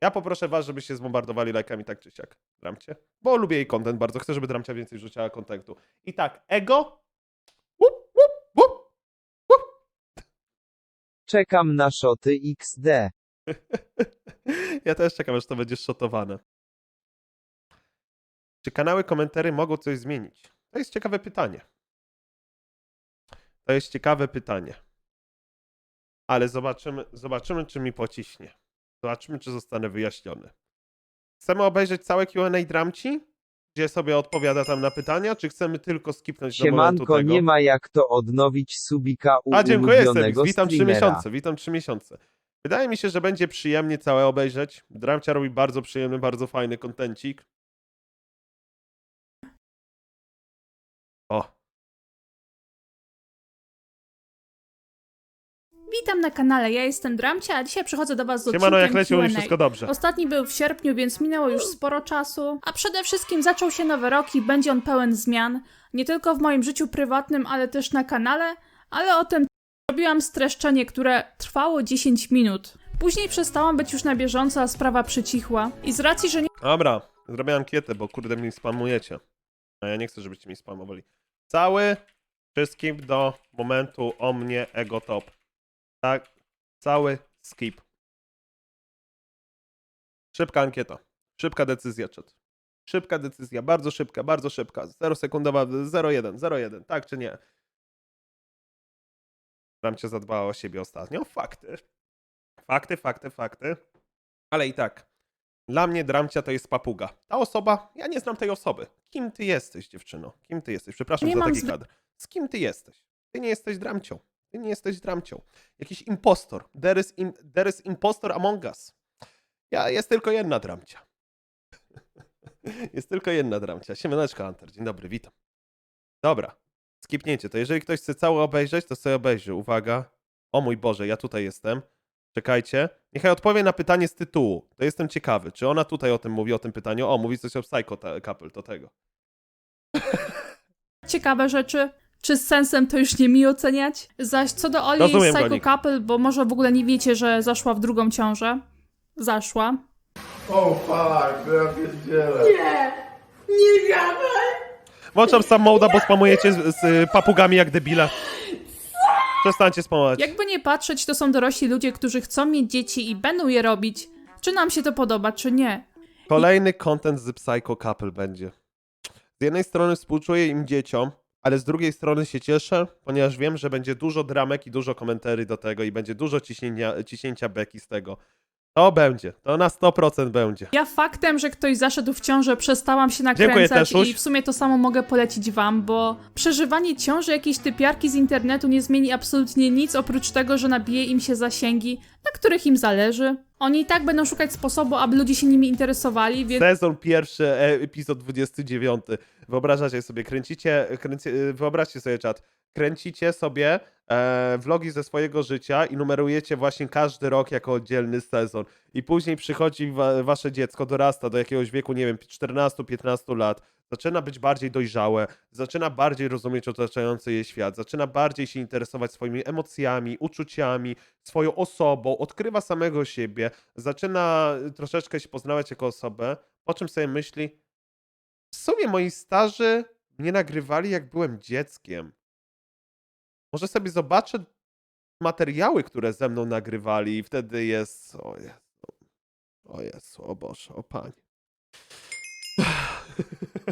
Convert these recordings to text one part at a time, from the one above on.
Ja poproszę was, żebyście zbombardowali lajkami tak czy siak. Dramcie. Bo lubię jej content bardzo. Chcę, żeby Dramcia więcej rzuciła kontentu. I tak, ego. Łup, łup, łup. Czekam na szoty XD. Ja też czekam, aż to będzie szotowane. Czy kanały komentary mogą coś zmienić? To jest ciekawe pytanie. To jest ciekawe pytanie. Ale zobaczymy, zobaczymy czy mi pociśnie. Zobaczymy, czy zostanę wyjaśniony. Chcemy obejrzeć całe Q&A Dramci? Gdzie sobie odpowiada tam na pytania, czy chcemy tylko skipnąć do momentu Siemanko, tego? nie ma jak to odnowić subika u A dziękuję ulubionego witam trzy streamera. miesiące, witam trzy miesiące. Wydaje mi się, że będzie przyjemnie całe obejrzeć. Dramcia robi bardzo przyjemny, bardzo fajny kontencik. Witam na kanale, ja jestem Dramcia, a dzisiaj przychodzę do Was z siemano jak odcinkiem leciło i Q&A. wszystko dobrze. Ostatni był w sierpniu, więc minęło już sporo czasu, a przede wszystkim zaczął się nowy rok i będzie on pełen zmian, nie tylko w moim życiu prywatnym, ale też na kanale, ale o tym robiłam streszczenie, które trwało 10 minut. Później przestałam być już na bieżąco, a sprawa przycichła. I z racji, że nie Dobra, zrobię ankietę, bo kurde mnie spamujecie. A ja nie chcę, żebyście mi spamowali. Cały, wszystkim do momentu o mnie ego top. Tak, cały skip. Szybka ankieta. Szybka decyzja, czat. Szybka decyzja, bardzo szybka, bardzo szybka. 0 sekundowa, 0,1, 0,1, tak czy nie? Tam cię zadbała o siebie ostatnio. Fakty. Fakty, fakty, fakty. Ale i tak. Dla mnie Dramcia to jest papuga. Ta osoba, ja nie znam tej osoby. Kim ty jesteś, dziewczyno? Kim ty jesteś? Przepraszam Nie za taki zwy- kadr. Z kim ty jesteś? Ty nie jesteś Dramcią. Ty nie jesteś Dramcią. Jakiś impostor. There is, im, there is impostor among us. Ja, jest tylko jedna Dramcia. jest tylko jedna Dramcia. Siemaneczka, Hunter. Dzień dobry, witam. Dobra. Skipnięcie. To jeżeli ktoś chce cały obejrzeć, to sobie obejrzy. Uwaga. O mój Boże, ja tutaj jestem. Czekajcie. Niechaj odpowie na pytanie z tytułu. To jestem ciekawy. Czy ona tutaj o tym mówi, o tym pytaniu? O, mówi coś o Psycho Couple, to tego. ciekawe rzeczy, czy z sensem to już nie mi oceniać? Zaś co do Oli Rozumiem, z Psycho. Couple, bo może w ogóle nie wiecie, że zaszła w drugą ciążę. Zaszła. O fuck, to ja pierdzielę. Włączam sam moda, bo spamujecie z, z papugami jak debile. Przestańcie spamować. Jakby nie patrzeć, to są dorośli ludzie, którzy chcą mieć dzieci i będą je robić. Czy nam się to podoba, czy nie. Kolejny content z Psycho Couple będzie. Z jednej strony współczuję im dzieciom, ale z drugiej strony się cieszę, ponieważ wiem, że będzie dużo dramek i dużo komentarzy do tego i będzie dużo ciśnienia, ciśnięcia beki z tego. To będzie, to na 100% będzie. Ja faktem, że ktoś zaszedł w ciążę, przestałam się Dziękuję, nakręcać Teszuś. i w sumie to samo mogę polecić wam, bo przeżywanie ciąży jakiejś typiarki z internetu nie zmieni absolutnie nic, oprócz tego, że nabije im się zasięgi, na których im zależy. Oni i tak będą szukać sposobu, aby ludzie się nimi interesowali, więc Sezon pierwszy, e, epizod 29. Wyobrażacie sobie, kręcicie, kręci, e, wyobraźcie sobie czat, kręcicie sobie e, vlogi ze swojego życia i numerujecie właśnie każdy rok jako oddzielny sezon. I później przychodzi wa, wasze dziecko, dorasta do jakiegoś wieku, nie wiem, 14-15 lat, zaczyna być bardziej dojrzałe, zaczyna bardziej rozumieć otaczający je świat, zaczyna bardziej się interesować swoimi emocjami, uczuciami, swoją osobą, odkrywa samego siebie, zaczyna troszeczkę się poznawać jako osobę, po czym sobie myśli, w sumie moi starzy mnie nagrywali jak byłem dzieckiem. Może sobie zobaczę materiały, które ze mną nagrywali i wtedy jest, o Jezu, o Jezu, o Boże, o Panie.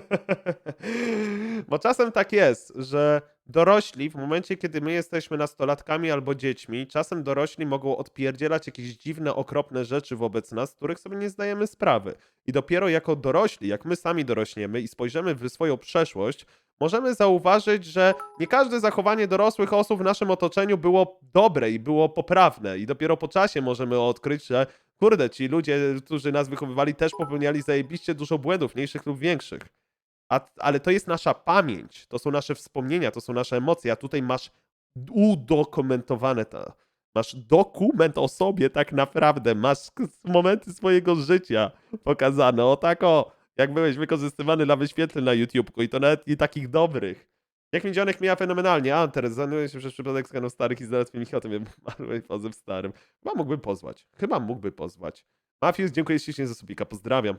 Bo czasem tak jest, że dorośli, w momencie kiedy my jesteśmy nastolatkami albo dziećmi, czasem dorośli mogą odpierdzielać jakieś dziwne, okropne rzeczy wobec nas, których sobie nie zdajemy sprawy. I dopiero jako dorośli, jak my sami dorośniemy i spojrzymy w swoją przeszłość, możemy zauważyć, że nie każde zachowanie dorosłych osób w naszym otoczeniu było dobre i było poprawne. I dopiero po czasie możemy odkryć, że kurde, ci ludzie, którzy nas wychowywali, też popełniali zajebiście dużo błędów, mniejszych lub większych. A, ale to jest nasza pamięć, to są nasze wspomnienia, to są nasze emocje, a tutaj masz udokumentowane to. Masz dokument o sobie tak naprawdę, masz momenty swojego życia pokazane, o tak o, jak byłeś wykorzystywany dla wyświetleń na YouTubeku i to nawet i takich dobrych. Jak Mindzionek mija fenomenalnie, Anter, zanuje się przez przypadek skanów starych i znalazł film ich o tym, umarłeś pozew starym. Chyba mógłby pozwać, chyba mógłby pozwać. Mafius, dziękuję ślicznie za subika, pozdrawiam.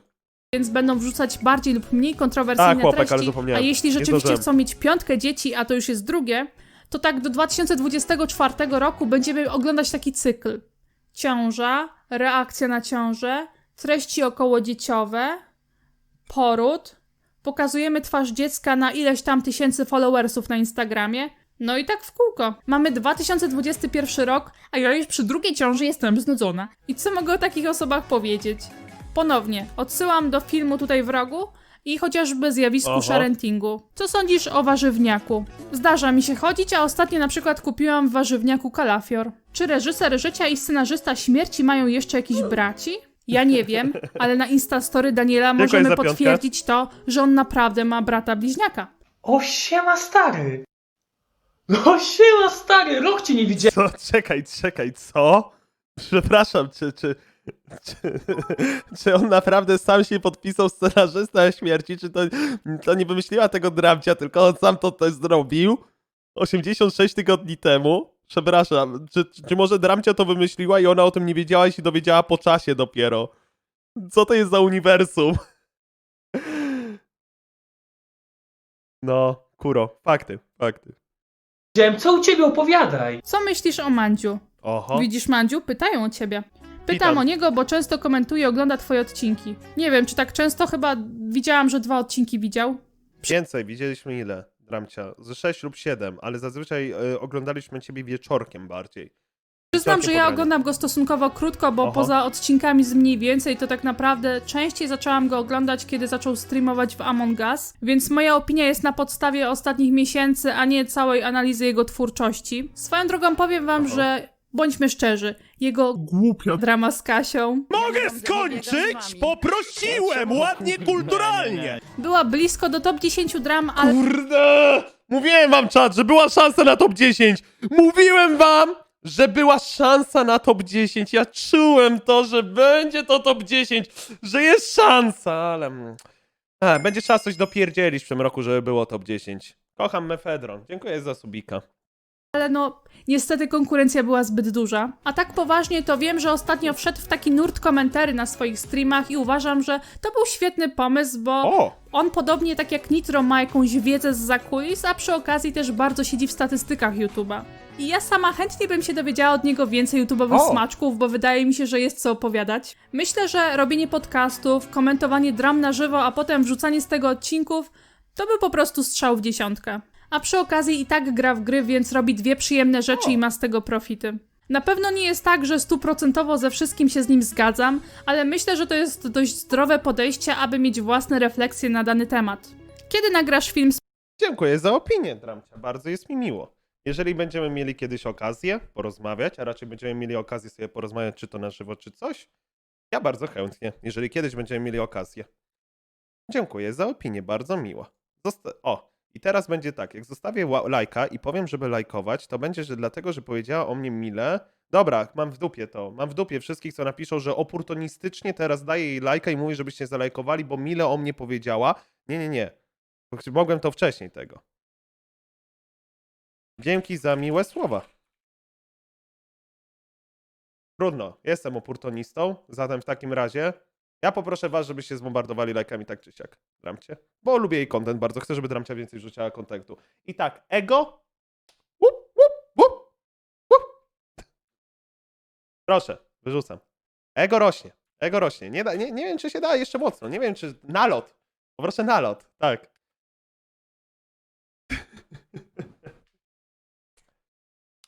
Więc będą wrzucać bardziej lub mniej kontrowersyjne Tak, chłopak, ale treści. zapomniałem. A jeśli Nie rzeczywiście zdążyłem. chcą mieć piątkę dzieci, a to już jest drugie, to tak do 2024 roku będziemy oglądać taki cykl. Ciąża, reakcja na ciążę, treści okołodzieciowe, poród, pokazujemy twarz dziecka na ileś tam tysięcy followersów na Instagramie. No i tak w kółko. Mamy 2021 rok, a ja już przy drugiej ciąży jestem znudzona. I co mogę o takich osobach powiedzieć? Ponownie, odsyłam do filmu tutaj w rogu i chociażby zjawisku Oho. sharentingu. Co sądzisz o warzywniaku? Zdarza mi się chodzić, a ostatnio na przykład kupiłam w warzywniaku kalafior. Czy reżyser życia i scenarzysta śmierci mają jeszcze jakiś braci? Ja nie wiem, ale na Instastory Daniela możemy potwierdzić to, że on naprawdę ma brata bliźniaka. O, siema stary! O, siema stary! Rok cię nie widziałem! Co? Czekaj, czekaj, co? Przepraszam, czy, czy, czy, czy on naprawdę sam się podpisał scenarzysta śmierci, czy to, to nie wymyśliła tego Dramcia, tylko on sam to też zrobił 86 tygodni temu? Przepraszam, czy, czy może Dramcia to wymyśliła i ona o tym nie wiedziała i się dowiedziała po czasie dopiero? Co to jest za uniwersum? No, kuro, fakty, fakty. Co u ciebie opowiadaj? Co myślisz o Mandziu? Oho. Widzisz, Mandziu? Pytają o ciebie. Pytam Witam. o niego, bo często komentuje i ogląda twoje odcinki. Nie wiem, czy tak często, chyba widziałam, że dwa odcinki widział. Więcej, widzieliśmy ile, Dramcia? Ze 6 lub 7, ale zazwyczaj y, oglądaliśmy ciebie wieczorkiem bardziej. Przyznam, że ja oglądam go stosunkowo krótko, bo Oho. poza odcinkami z mniej więcej, to tak naprawdę częściej zaczęłam go oglądać, kiedy zaczął streamować w Among Us, więc moja opinia jest na podstawie ostatnich miesięcy, a nie całej analizy jego twórczości. Swoją drogą powiem wam, Oho. że bądźmy szczerzy, jego Głupia. drama z Kasią Mogę skończyć? Poprosiłem, ładnie, kulturalnie. była blisko do top 10 dram, ale Kurde! Mówiłem wam, czat, że była szansa na top 10. Mówiłem wam, że była szansa na top 10. Ja czułem to, że będzie to top 10, że jest szansa, ale... mm. A, będzie trzeba coś dopierdzielić w tym roku, żeby było top 10. Kocham Mefedron. Dziękuję za subika. Ale no, niestety konkurencja była zbyt duża. A tak poważnie to wiem, że ostatnio wszedł w taki nurt komentarzy na swoich streamach i uważam, że to był świetny pomysł, bo O! on podobnie tak jak Nitro ma jakąś wiedzę z zakulis, a przy okazji też bardzo siedzi w statystykach YouTube'a. I ja sama chętnie bym się dowiedziała od niego więcej YouTube'owych smaczków, bo wydaje mi się, że jest co opowiadać. Myślę, że robienie podcastów, komentowanie dram na żywo, a potem wrzucanie z tego odcinków, to był po prostu strzał w dziesiątkę. A przy okazji i tak gra w gry, więc robi dwie przyjemne rzeczy i ma z tego profity. Na pewno nie jest tak, że stuprocentowo ze wszystkim się z nim zgadzam, ale myślę, że to jest dość zdrowe podejście, aby mieć własne refleksje na dany temat. Kiedy nagrasz film z Dziękuję za opinię, Dramcia. Bardzo jest mi miło. Jeżeli będziemy mieli kiedyś okazję porozmawiać, a raczej będziemy mieli okazję sobie porozmawiać, czy to na żywo, czy coś, ja bardzo chętnie, jeżeli kiedyś będziemy mieli okazję. Dziękuję za opinię, bardzo miło. Zosta- o, i teraz będzie tak, jak zostawię lajka i powiem, żeby lajkować, to będzie, że dlatego, że powiedziała o mnie Mile. Dobra, mam w dupie to. Mam w dupie wszystkich, co napiszą, że oportunistycznie teraz daję jej lajka i mówię, żebyście zalajkowali, bo Mile o mnie powiedziała. Nie, nie, nie. Mogłem to wcześniej tego. Dzięki za miłe słowa. Trudno, jestem oportunistą, zatem w takim razie ja poproszę was, żebyście zbombardowali lajkami tak czy siak Dramcie, bo lubię jej content bardzo, chcę, żeby Dramcia więcej rzuciła kontentu. I tak, ego. Łup, łup, łup, łup. Proszę, wyrzucam. Ego rośnie, ego rośnie. Nie, da, nie, nie wiem, czy się da jeszcze mocno, nie wiem, czy nalot. Poproszę nalot, tak.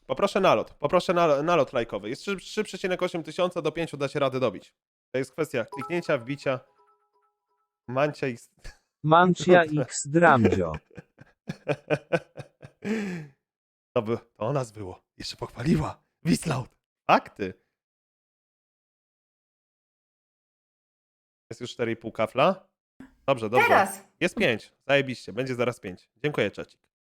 Poproszę nalot, poproszę nal nalot lajkowy. Jest 3 3,8 tysiąca do 5 da się radę dobić. To jest kwestia kliknięcia, wbicia, mancia i... Mancia X Dramdzio. To, by, to o nas było. Jeszcze pochwaliła. Wislaut. Fakty. Jest już 4,5 kafla. Dobrze, dobrze. Teraz. Jest 5. Zajebiście. Będzie zaraz 5. Dziękuję, Czecik.